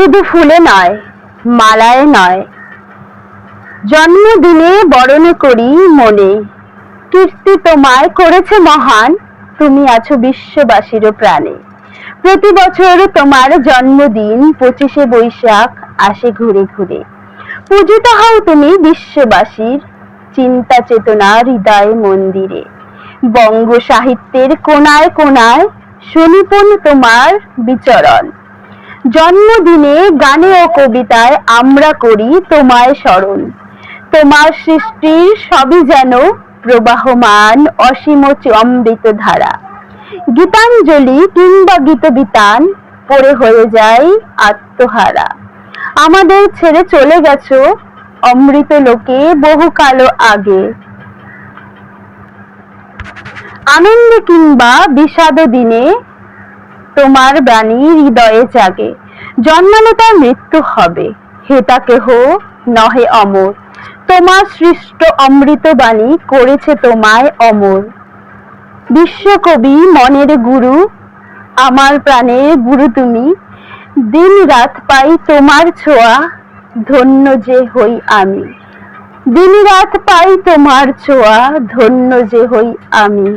শুধু ফুলে নয়, মালায় নয়। জন্মদিনে বরণ করি মনে। কীর্তি তোমায় করেছে মহান, তুমি আছো বিশ্ববাসীর প্রাণে। প্রতি বছর তোমার জন্মদিন পঁচিশে বৈশাখ আসে ঘুরে ঘুরে। পূজিত হও তুমি বিশ্ববাসীর চিন্তা চেতনা হৃদয় মন্দিরে। বঙ্গ সাহিত্যের কোনায় কোনায় সুনিপুণ তোমার বিচরণ। জন্মদিনে গানে ও কবিতায় আমরা করি তোমায় স্মরণ। তোমার সৃষ্টির সবই যেন প্রবাহমান অসীম অমৃত ধারা। গীতাঞ্জলি কিংবা গীত বিতান পড়ে হয়ে যায় আত্মহারা। আমাদের ছেড়ে চলে গেছো অমৃত লোকে বহু কালো আগে। আনন্দে কিংবা বিষাদ দিনে তোমার বাণী হৃদয়ে জাগে। জন্মালে তার মৃত্যু হবে। হেতা কেহ নহে অমর। তোমার সৃষ্ট অমৃত বাণী করেছে তোমায় অমর। বিশ্বকবি মনের গুরু, আমার প্রাণের গুরু তুমি। দিন রাত পাই তোমার ছোঁয়া, ধন্য যে হই আমি। দিন রাত পাই তোমার ছোঁয়া, ধন্য যে হই আমি।